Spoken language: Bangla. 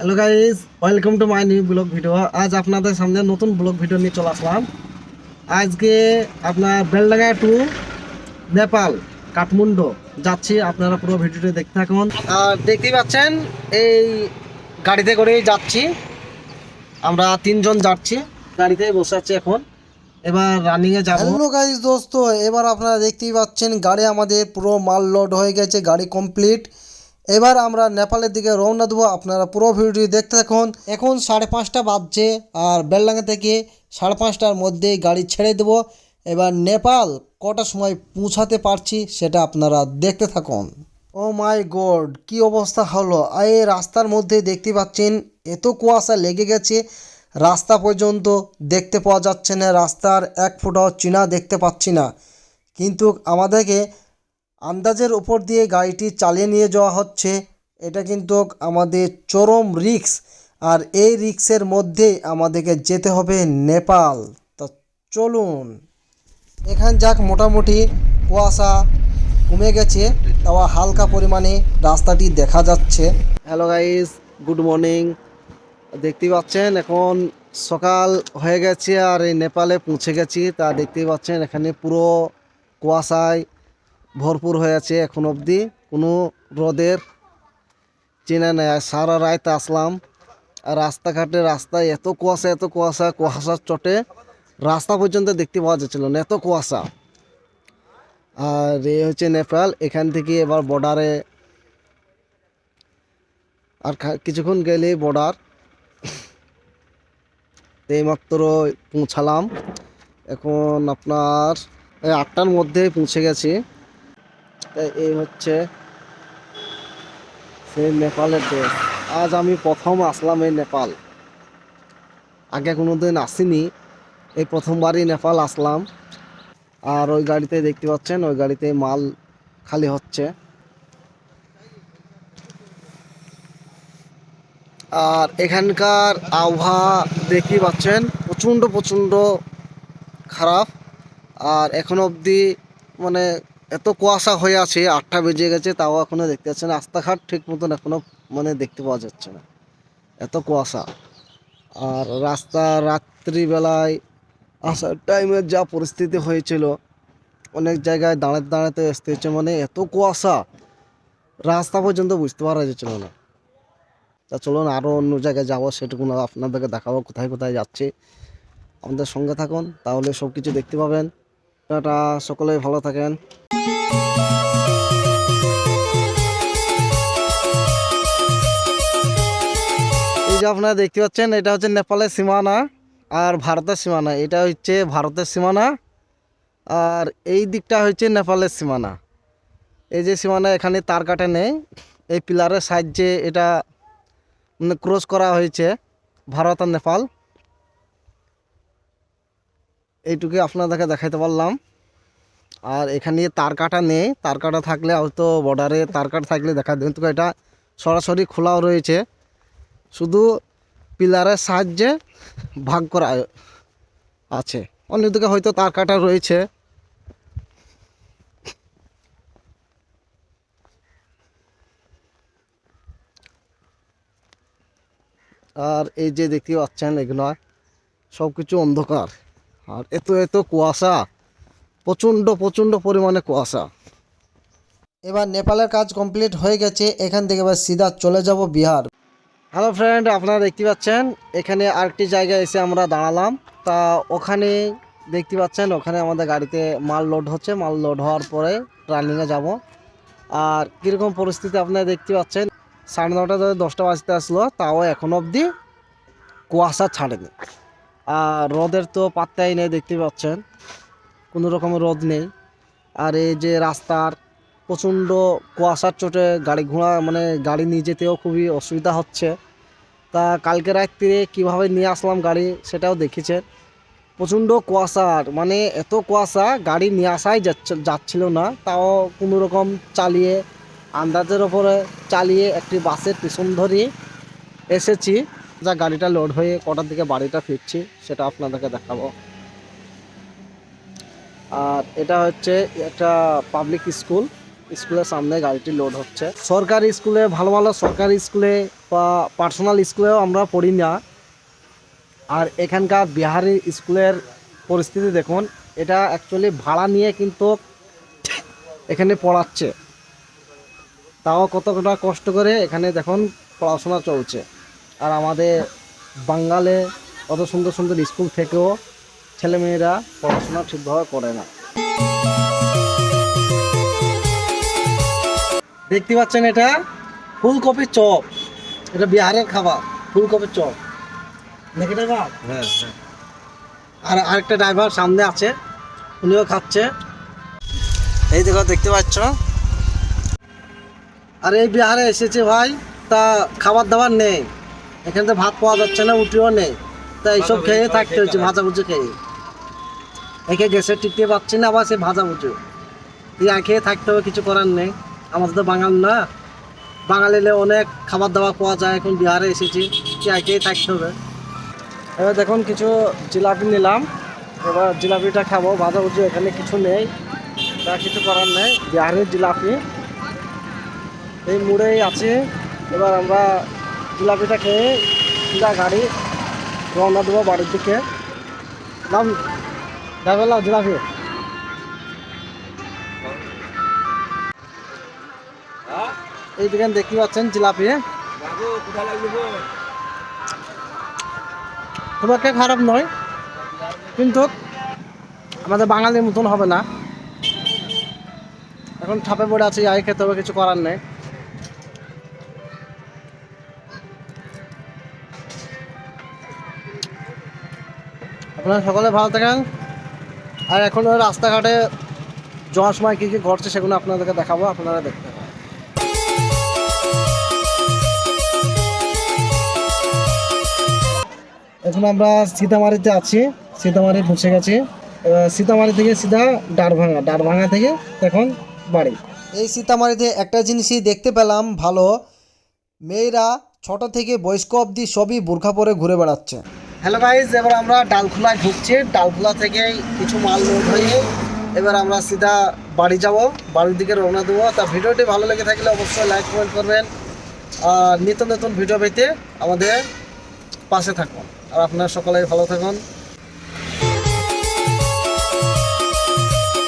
Hello guys welcome to my new blog video আজ আপনাদের সামনে নতুন ব্লগ ভিডিও নিয়ে চলে আসলাম। আজকে আপনার বেলডাঙ্গা টু নেপাল, কাঠমান্ডু যাচ্ছি। আপনারা পুরো ভিডিওটি দেখতে থাকুন। আর দেখতেই পাচ্ছেন, এই গাড়িতে করেই যাচ্ছি। আমরা তিনজন যাচ্ছি। গাড়িতে বসে আছি এখন। এবার রানিংয়ে যাব। হ্যালো গাইজ দোস্ত, এবার আপনারা দেখতেই পাচ্ছেন, গাড়ি আমাদের পুরো মাল লোড হয়ে গেছে, গাড়ি কমপ্লিট এবার আমরা নেপালের দিকে রওনা দেবো। আপনারা পুরো ভিডিওটি দেখতে থাকুন। এখন সাড়ে পাঁচটা বাজছে আর বেলডাঙ্গা থেকে সাড়ে পাঁচটার মধ্যেই গাড়ি ছেড়ে দেবো। এবার নেপাল কটার সময় পৌঁছাতে পারছি সেটা আপনারা দেখতে থাকুন। ও মাই গড, কি অবস্থা হলো? এই রাস্তার মধ্যে দেখতে পাচ্ছেন, এত কুয়াশা লেগে গেছে। রাস্তা পর্যন্ত দেখতে পাওয়া যাচ্ছে না, রাস্তার এক ফুটাও চিনা দেখতে পাচ্ছি না। কিন্তু আমাদেরকে আন্দাজের উপর দিয়ে গাড়িটি চালিয়ে নিয়ে যাওয়া হচ্ছে। এটা কিন্তু আমাদের চরম রিক্স আর এই রিক্সের মধ্যে আমাদেরকে যেতে হবে নেপাল। তো চলুন, এখান যাক, মোটামুটি কুয়াশা কমে গেছে, তাও হালকা পরিমাণে রাস্তাটি দেখা যাচ্ছে। হ্যালো গাইস গুড মর্নিং দেখতে পাচ্ছেন, এখন সকাল হয়ে গেছে আর এই নেপালে পৌঁছে গেছি। তা দেখতেই পাচ্ছেন, এখানে পুরো কুয়াশায় ভরপুর হয়ে আছে এখন অবধি। কোনো রোদের চেনা নেই। সারা রাত আসলাম। আর রাস্তাঘাটে রাস্তায় এত কুয়াশা এত কুয়াশা, কুয়াশার চটে রাস্তা পর্যন্ত দেখতে পাওয়া যাচ্ছিল না। এত কুয়াশা। আর এ হচ্ছে নেপাল। এখান থেকে এবার বর্ডারে আর কিছুক্ষণ গেলেই বর্ডার এইমাত্র পৌঁছালাম। এখন আপনার আটটার মধ্যে পৌঁছে গেছি। এই হচ্ছে সেই নেপালের দেশ। আজ আমি প্রথম আসলাম এই নেপাল। আগে কোনো দিন আসিনি। এই প্রথমবারই নেপাল আসলাম। আর ওই গাড়িতে দেখতে পাচ্ছেন, ওই গাড়িতে মাল খালি হচ্ছে। আর এখানকার আবহাওয়া দেখতেই পাচ্ছেন, প্রচণ্ড প্রচণ্ড খারাপ। আর এখন অবধি মানে এত কুয়াশা হয়ে আছে, আটটা বেজে গেছে, তাও এখনও দেখতে পাচ্ছেন রাস্তাঘাট ঠিক মতন এখনও মানে দেখতে পাওয়া যাচ্ছে না। এত কুয়াশা। আর রাস্তা রাত্রিবেলায় আসার টাইমের যা পরিস্থিতি হয়েছিল, অনেক জায়গায় দাঁড়াতে দাঁড়াতে আসতে হচ্ছে মানে এত কুয়াশা। রাস্তা পর্যন্ত বুঝতে পারা যাচ্ছিল না। তা চলুন আরও অন্য জায়গায় যাব, সেটুকু আপনাদেরকে দেখাবো কোথায় কোথায় যাচ্ছে। আমাদের সঙ্গে থাকুন, তাহলে সব কিছু দেখতে পাবেন। টাটা সকলেই ভালো থাকেন। যে আপনারা দেখতে পাচ্ছেন, এটা হচ্ছে নেপালের সীমানা আর ভারতের সীমানা। এটা হচ্ছে ভারতের সীমানা আর এই দিকটা হচ্ছে নেপালের সীমানা। এই যে সীমানা এখানে তার কাটা নেই। এই পিলারের সাহায্যে এটা মানে ক্রস করা হয়েছে ভারত আর নেপাল। এইটুকু আপনাদেরকে দেখাইতে পারলাম। আর এখানে তার কাটা নেই, তার কাটা থাকলে হয়তো বর্ডারে তার কাটা থাকলে দেখা দেবেন তো এটা সরাসরি খোলাও রয়েছে। শুধু পিলারের সাহায্যে ভাগ করা আছে। অন্যদিকে হয়তো তার কাটা রয়েছে। আর এই যে দেখতে পাচ্ছেন, এগুলো সব কিছু অন্ধকার। আর এত এত কুয়াশা। প্রচণ্ড প্রচণ্ড পরিমাণে কুয়াশা। এবার নেপালের কাজ কমপ্লিট হয়ে গেছে, এখান থেকে এবার সিধা চলে যাব বিহার। হ্যালো ফ্রেন্ড আপনারা দেখতে পাচ্ছেন, এখানে আরেকটি জায়গায় এসে আমরা দাঁড়ালাম। তা ওখানে দেখতে পাচ্ছেন, ওখানে আমাদের গাড়িতে মাল লোড হচ্ছে, মাল লোড হওয়ার পরে রানিংয়ে যাব। আর কীরকম পরিস্থিতি আপনারা দেখতে পাচ্ছেন, সাড়ে নটা ধরে দশটা বাজতে আসলো, তাও এখন অবধি কুয়াশা ছাড়েনি। আর রোদের তো পাত্তাই নেই, দেখতে পাচ্ছেন। কোনো রকমের রোদ নেই। আর এই যে রাস্তার প্রচণ্ড কুয়াশার চোটে গাড়ি ঘোড়া মানে গাড়ি নিয়ে যেতেও খুবই অসুবিধা হচ্ছে। তা কালকে রাত্রিরে কীভাবে নিয়ে আসলাম গাড়ি সেটাও দেখেছে। প্রচণ্ড কুয়াশার মানে এত কুয়াশা গাড়ি নিয়ে আসাই যাচ্ছে, যাচ্ছিল না। তাও কোনো রকম চালিয়ে, আন্দাজের ওপরে চালিয়ে একটি বাসের পিছন ধরিয়ে এসেছি। যা গাড়িটা লোড হয়ে কটার দিকে বাড়িটা ফিরছি, সেটা আপনাদেরকে দেখাবো। আর এটা হচ্ছে একটা পাবলিক স্কুল স্কুলের সামনে গাড়িটি লোড হচ্ছে। সরকারি স্কুলে, ভালো ভালো সরকারি স্কুলে বা পার্সোনাল স্কুলেও আমরা পড়ি না। আর এখানকার বিহারি স্কুলের পরিস্থিতি দেখুন, এটা অ্যাকচুয়ালি ভাড়া নিয়ে কিন্তু এখানে পড়াচ্ছে। তাও কতটা কষ্ট করে এখানে দেখুন পড়াশোনা চলছে। আর আমাদের বাঙ্গালে অত সুন্দর সুন্দর স্কুল থেকেও ছেলেমেয়েরা পড়াশোনা ঠিকভাবে করে না। দেখতে পাচ্ছেন এটা? ফুলকপির চপ। এটা বিহারের খাবার ফুলকপির চপ। দেখে ড্রাইভার হ্যাঁ হ্যাঁ। আর আরেকটা ড্রাইভার সামনে আছে উনিও খাচ্ছে। এই দেখো দেখতে পাচ্ছ? আর এই বিহারে এসেছে ভাই তা খাবার দাবার নেই। এখানে তো ভাত পাওয়া যাচ্ছে না উঠিও নেই। তা এইসব খেয়ে থাকতে হচ্ছে থাকতে ভাজা ভুজি খেয়ে। একে গ্যাসে টিকতে পারছি না, আবার সে ভাজা ভুজি ইয়া খেয়ে থাকতে হবে, কিছু করার নেই। আমাদের তো বাঙাল না। বাঙালিলে অনেক খাবার দাবার পাওয়া যায়, এখন বিহারে এসেছি। খেয়ে থাকতে হবে। এবার দেখুন, কিছু জিলাপি নিলাম। এবার জিলাপিটা খাব, ভাজা ভুজি এখানে কিছু নেই। তা কিছু করার নেই। বিহারের জিলাপি। এই মুড়েই আছে। এবার আমরা জিলাপিটা খেয়ে সিধা গাড়ি রওনা দেবো বাড়ির দিকে। নাম যাবে না জিলাপি এই দোকান দেখতে পাচ্ছেন জিলাপি গো? খুব একটা খারাপ নয় কিন্তু আমাদের বাঙালির মতন হবে না। এখন ছাপে পড়ে আছে আই খেতে হবে কিছু করার নেই। আপনারা সকলে ভালো থাকেন। আর এখন রাস্তাঘাটে যাওয়ার সময় কী কী ঘটছে সেগুলো আপনাদেরকে দেখাবো, আপনারা দেখতে এখন আমরা সীতামারিতে আছি সীতামারি পৌঁছে গেছি। সীতামারি থেকে সিধা ডারভাঙা ডারভাঙা থেকে এখন বাড়ি। এই সীতামারিতে একটা জিনিসই দেখতে পেলাম ভালো, মেয়েরা ছোট থেকে বয়স্ক অবধি সবই বোরখা পরে ঘুরে বেড়াচ্ছে। হ্যালো গাইজ এবার আমরা ডালখোলায় ঢুকছি। ডালখোলা থেকে কিছু মাল লোড হয়ে এবার আমরা সিধা বাড়ি যাব। বাড়ির দিকে রওনা দেবো। তা ভিডিওটি ভালো লেগে থাকলে অবশ্যই লাইক কমেন্ট করবেন। আর নিত্য নতুন ভিডিও পেতে আমাদের পাশে থাকুন। আর আপনারা সকলেই ভালো থাকুন।